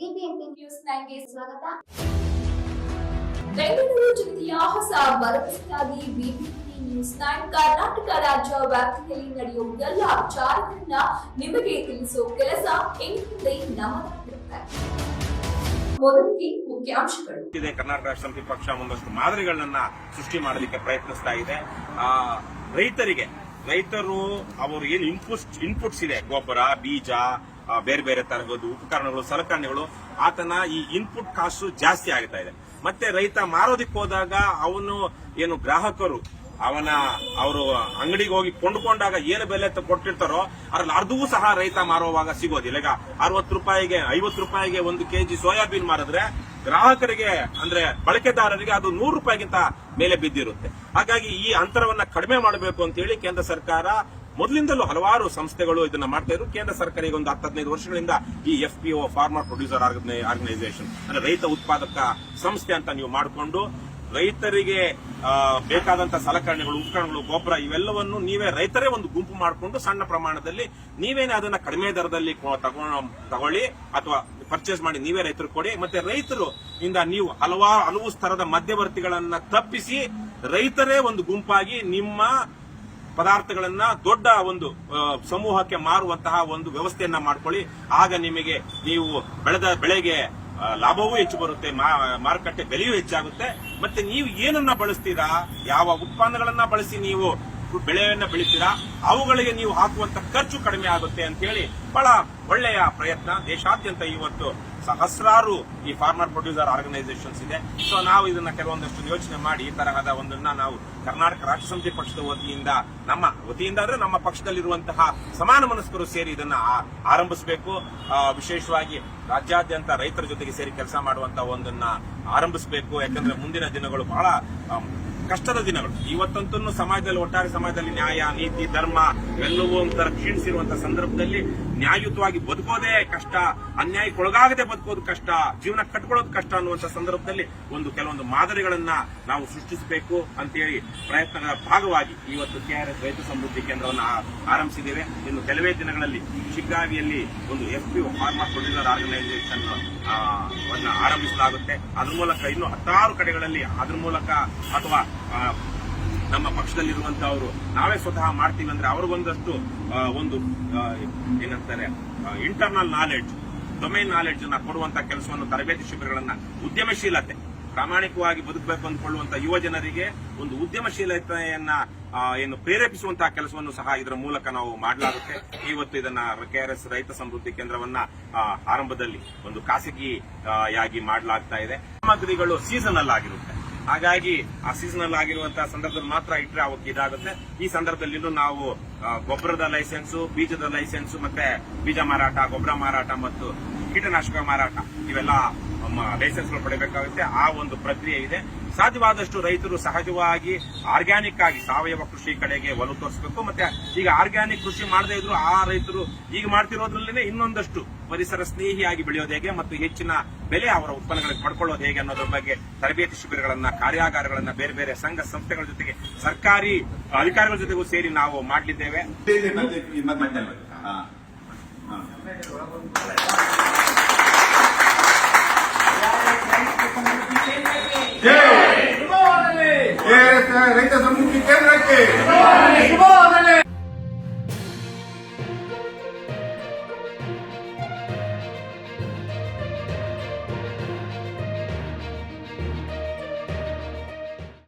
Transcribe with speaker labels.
Speaker 1: BBMP news ನೈನ್ಗೆ ಸ್ವಾಗತ.
Speaker 2: ಬೆಂಗಳೂರು ಜಿಲ್ಲೆಯ ಹೊಸ ಭರವಸೆಯಾಗಿ ಬಿಬಿಎಂಪಿ ನ್ಯೂಸ್ ನೈನ್ ಕರ್ನಾಟಕ ರಾಜ್ಯ ವ್ಯಾಪ್ತಿಯಲ್ಲಿ ನಡೆಯುವ ಎಲ್ಲ ವಿಚಾರಗಳನ್ನ ನಿಮಗೆ ತಿಳಿಸುವ ಕೆಲಸ ಇನ್ಮುಂದೆ ನಮ್ಮದಾಗಿರುತ್ತೆ ಮೊದಲಿಗೆ ಮುಖ್ಯಾಂಶಗಳು.
Speaker 3: ಇದೆ ಕರ್ನಾಟಕ ರಾಷ್ಟ್ರ ಸಮಿತಿ ಪಕ್ಷ ಒಂದಷ್ಟು ಮಾದರಿಗಳನ್ನ ಸೃಷ್ಟಿ ಮಾಡಲಿಕ್ಕೆ ಪ್ರಯತ್ನಿಸ್ತಾ ಇದೆ. ಆ ರೈತರಿಗೆ ರೈತರು ಅವರು ಏನು ಇನ್ಪುಟ್ಸ್ ಇನ್ಪುಟ್ಸ್ ಇದೆ ಗೊಬ್ಬರ ಬೀಜ ಬೇರೆ ಬೇರೆ ತರಹದ ಉಪಕರಣಗಳು, ಸಲಕರಣೆಗಳು, ಆತನ ಈ ಇನ್ಪುಟ್ ಕಾಸ್ಟ್ ಜಾಸ್ತಿ ಆಗ್ತಾ ಇದೆ. ಮತ್ತೆ ರೈತ ಮಾರೋದಿಕ್ ಹೋದಾಗ ಅವನು ಏನು ಗ್ರಾಹಕರು, ಅವನ ಅವರು ಅಂಗಡಿಗೆ ಹೋಗಿ ಕೊಂಡುಕೊಂಡಾಗ ಏನು ಬೆಲೆ ಕೊಟ್ಟಿರ್ತಾರೋ, ಅದ್ರಲ್ಲಿ ಅರ್ಧವೂ ಸಹ ರೈತ ಮಾರುವಾಗ ಸಿಗೋದಿಲ್ಲ. ಈಗ ಅರವತ್ತು ರೂಪಾಯಿಗೆ, ಐವತ್ತು ರೂಪಾಯಿಗೆ ಒಂದು ಕೆಜಿ ಸೋಯಾಬೀನ್ ಮಾರಿದ್ರೆ ಗ್ರಾಹಕರಿಗೆ, ಅಂದ್ರೆ ಬಳಕೆದಾರರಿಗೆ ಅದು ನೂರು ರೂಪಾಯಿಗಿಂತ ಮೇಲೆ ಬಿದ್ದಿರುತ್ತೆ. ಹಾಗಾಗಿ ಈ ಅಂತರವನ್ನ ಕಡಿಮೆ ಮಾಡಬೇಕು ಅಂತ ಹೇಳಿ ಕೇಂದ್ರ ಸರ್ಕಾರ ಮೊದಲಿಂದಲೂ ಹಲವಾರು ಸಂಸ್ಥೆಗಳು ಇದನ್ನ ಮಾಡ್ತಾ ಇದ್ರು. ಕೇಂದ್ರ ಸರ್ಕಾರ ಈಗ ಒಂದು ಹತ್ತು ಹದಿನೈದು ವರ್ಷಗಳಿಂದ ಈ F P O farmer producer organisation ಅಂದ್ರೆ ರೈತ ಉತ್ಪಾದಕ ಸಂಸ್ಥೆ ಅಂತ ನೀವು ಮಾಡಿಕೊಂಡು, ರೈತರಿಗೆ ಬೇಕಾದಂತ ಸಲಕರಣೆಗಳು, ಉಪಕರಣಗಳು, ಗೊಬ್ಬರ ಇವೆಲ್ಲವನ್ನು ನೀವೇ ರೈತರೇ ಒಂದು ಗುಂಪು ಮಾಡಿಕೊಂಡು ಸಣ್ಣ ಪ್ರಮಾಣದಲ್ಲಿ ನೀವೇನೇ ಅದನ್ನ ಕಡಿಮೆ ದರದಲ್ಲಿ ತಗೊಳ್ಳಿ ಅಥವಾ ಪರ್ಚೇಸ್ ಮಾಡಿ ನೀವೇ ರೈತರು ಕೊಡಿ. ಮತ್ತೆ ರೈತರು ಇಂದ ನೀವು ಹಲವಾರು, ಹಲವು ಸ್ತರದ ಮಧ್ಯವರ್ತಿಗಳನ್ನ ತಪ್ಪಿಸಿ ರೈತರೇ ಒಂದು ಗುಂಪಾಗಿ ನಿಮ್ಮ ಪದಾರ್ಥಗಳನ್ನ ದೊಡ್ಡ ಒಂದು ಸಮೂಹಕ್ಕೆ ಮಾರುವಂತಹ ಒಂದು ವ್ಯವಸ್ಥೆಯನ್ನ ಮಾಡ್ಕೊಳ್ಳಿ. ಆಗ ನಿಮಗೆ ನೀವು ಬೆಳೆದ ಬೆಳೆಗೆ ಲಾಭವೂ ಹೆಚ್ಚು ಬರುತ್ತೆ ಮಾರುಕಟ್ಟೆ ಬೆಲೆಯೂ ಹೆಚ್ಚಾಗುತ್ತೆ. ಮತ್ತೆ ನೀವು ಏನನ್ನ ಬಳಸ್ತೀರಾ, ಯಾವ ಉತ್ಪನ್ನಗಳನ್ನ ಬಳಸಿ ನೀವು ಬೆಳೆಯನ್ನ ಬೆಳಿತೀರಾ, ಅವುಗಳಿಗೆ ನೀವು ಹಾಕುವಂತ ಖರ್ಚು ಕಡಿಮೆ ಆಗುತ್ತೆ ಅಂತ ಹೇಳಿ ಬಹಳ ಒಳ್ಳೆಯ ಪ್ರಯತ್ನ ದೇಶಾದ್ಯಂತ ಇವತ್ತು ಸಹಸ್ರಾರು ಈ ಫಾರ್ಮರ್ ಪ್ರೊಡ್ಯೂಸರ್ ಆರ್ಗನೈಸೇಷನ್ಸ್ ಇದೆ. ಸೊ ನಾವು ಇದನ್ನ ಕೆಲವೊಂದಷ್ಟು ಯೋಚನೆ ಮಾಡಿ ಈ ತರಹದ ಒಂದನ್ನ ನಾವು ಕರ್ನಾಟಕ ರಾಜ್ಯ ಸಮಿತಿ ಪಕ್ಷದ ವತಿಯಿಂದ ನಮ್ಮ ವತಿಯಿಂದ ಅಂದ್ರೆ ನಮ್ಮ ಪಕ್ಷದಲ್ಲಿರುವಂತಹ ಸಮಾನ ಮನಸ್ಕರು ಸೇರಿ ಇದನ್ನ ಆರಂಭಿಸಬೇಕು. ವಿಶೇಷವಾಗಿ ರಾಜ್ಯಾದ್ಯಂತ ರೈತರ ಜೊತೆಗೆ ಸೇರಿ ಕೆಲಸ ಮಾಡುವಂತಹ ಒಂದನ್ನ ಆರಂಭಿಸಬೇಕು. ಯಾಕಂದ್ರೆ ಮುಂದಿನ ದಿನಗಳು ಬಹಳ ಕಷ್ಟದ ದಿನಗಳು. ಇವತ್ತಂತೂ ಸಮಾಜದಲ್ಲಿ ಒಟ್ಟಾರೆ ಸಮಾಜದಲ್ಲಿ ನ್ಯಾಯ, ನೀತಿ, ಧರ್ಮ ಎಲ್ಲವೂ ಒಂಥರ ಕ್ಷೀಣಿಸಿರುವಂತಹ ಸಂದರ್ಭದಲ್ಲಿ ನ್ಯಾಯಯುತವಾಗಿ ಬದುಕೋದೇ ಕಷ್ಟ, ಅನ್ಯಾಯಕ್ಕೊಳಗಾಗದೆ ಬದುಕೋದು ಕಷ್ಟ, ಜೀವನ ಕಟ್ಕೊಳ್ಳೋದು ಕಷ್ಟ ಅನ್ನುವಂತ ಸಂದರ್ಭದಲ್ಲಿ ಒಂದು ಕೆಲವೊಂದು ಮಾದರಿಗಳನ್ನ ನಾವು ಸೃಷ್ಟಿಸಬೇಕು ಅಂತೇಳಿ ಪ್ರಯತ್ನಗಳ ಭಾಗವಾಗಿ ಇವತ್ತು ಕೆಆರ್ಎಸ್ ರೈತ ಸಮೃದ್ಧಿ ಕೇಂದ್ರವನ್ನು ಆರಂಭಿಸಿದ್ದೇವೆ. ಇನ್ನು ಕೆಲವೇ ದಿನಗಳಲ್ಲಿ ಶಿಗ್ಗಾವಿಯಲ್ಲಿ ಒಂದು F P farmer producer organisation ಆರಂಭಿಸಲಾಗುತ್ತೆ. ಅದ್ರ ಮೂಲಕ ಇನ್ನು ಹತ್ತಾರು ಕಡೆಗಳಲ್ಲಿ, ಅದ್ರ ಮೂಲಕ ಅಥವಾ ನಮ್ಮ ಪಕ್ಷದಲ್ಲಿರುವಂತಹವರು ನಾವೇ ಸ್ವತಃ ಮಾಡ್ತೀವಿ ಅಂದ್ರೆ ಅವ್ರಿಗೊಂದಷ್ಟು ಒಂದು ಏನಂತಾರೆ ಇಂಟರ್ನಲ್ ನಾಲೆಡ್ಜ್ ಡೊಮೈನ್ ನಾಲೆಡ್ಜ್ ಅನ್ನ ಕೊಡುವಂತ ಕೆಲಸವನ್ನು ತರಬೇತಿ ಶಿಬಿರಗಳನ್ನ ಉದ್ಯಮಶೀಲತೆ, ಪ್ರಾಮಾಣಿಕವಾಗಿ ಬದುಕಬೇಕು ಅಂದ್ಕೊಳ್ಳುವಂತ ಯುವ ಜನರಿಗೆ ಒಂದು ಉದ್ಯಮಶೀಲತೆಯನ್ನ ಏನು ಪ್ರೇರೇಪಿಸುವಂತಹ ಕೆಲಸವನ್ನು ಸಹ ಇದರ ಮೂಲಕ ನಾವು ಮಾಡಲಾಗುತ್ತೆ. ಇವತ್ತು ಇದನ್ನ ಕೆಆರ್ಎಸ್ ರೈತ ಸಮೃದ್ಧಿ ಕೇಂದ್ರವನ್ನ ಆರಂಭದಲ್ಲಿ ಒಂದು ಖಾಸಗಿ ಯಾಗಿ ಮಾಡಲಾಗ್ತಾ ಇದೆ. ಸಾಮಗ್ರಿಗಳು ಸೀಸನಲ್ ಆಗಿರುತ್ತೆ. ಹಾಗಾಗಿ ಆ ಸೀಸನಲ್ ಆಗಿರುವಂತಹ ಸಂದರ್ಭದಲ್ಲಿ ಮಾತ್ರ ಇಟ್ಟರೆ ಅವಕ್ಕೆ ಇದಾಗುತ್ತೆ. ಈ ಸಂದರ್ಭದಲ್ಲಿ ನಾವು ಗೊಬ್ಬರದ ಲೈಸೆನ್ಸ್ ಬೀಜದ ಲೈಸೆನ್ಸ್ ಮತ್ತೆ ಬೀಜ ಮಾರಾಟ, ಗೊಬ್ಬರ ಮಾರಾಟ ಮತ್ತು ಕೀಟನಾಶಕ ಮಾರಾಟ ಇವೆಲ್ಲ ಲೈಸೆನ್ಸ್ ಪಡೆಯಬೇಕಾಗುತ್ತೆ ಆ ಒಂದು ಪ್ರಕ್ರಿಯೆ ಇದೆ. ಸಾಧ್ಯವಾದಷ್ಟು ರೈತರು ಸಹಜವಾಗಿ ಆರ್ಗ್ಯಾನಿಕ್ ಆಗಿ ಸಾವಯವ ಕೃಷಿ ಕಡೆಗೆ ಒಲವು ತೋರಿಸಬೇಕು. ಮತ್ತೆ ಈಗ ಆರ್ಗ್ಯಾನಿಕ್ ಕೃಷಿ ಮಾಡದೇ ಇದ್ರು ಆ ರೈತರು ಈಗ ಮಾಡ್ತಿರೋದ್ರಲ್ಲೇ ಇನ್ನೊಂದಷ್ಟು ಪರಿಸರ ಸ್ನೇಹಿಯಾಗಿ ಬೆಳೆಯೋದು ಹೇಗೆ ಮತ್ತು ಹೆಚ್ಚಿನ ಬೆಲೆ ಅವರ ಉತ್ಪನ್ನಗಳಿಗೆ ಪಡ್ಕೊಳ್ಳೋದು ಹೇಗೆ ಅನ್ನೋದ್ರ ಬಗ್ಗೆ ತರಬೇತಿ ಶಿಬಿರಗಳನ್ನ, ಕಾರ್ಯಾಗಾರಗಳನ್ನ ಬೇರೆ ಬೇರೆ ಸಂಘ ಸಂಸ್ಥೆಗಳ ಜೊತೆಗೆ ಸರ್ಕಾರಿ ಅಧಿಕಾರಿಗಳ ಜೊತೆಗೂ ಸೇರಿ ನಾವು ಮಾಡಲಿದ್ದೇವೆ.
Speaker 4: ಇದೆ ಮತ್ತೆ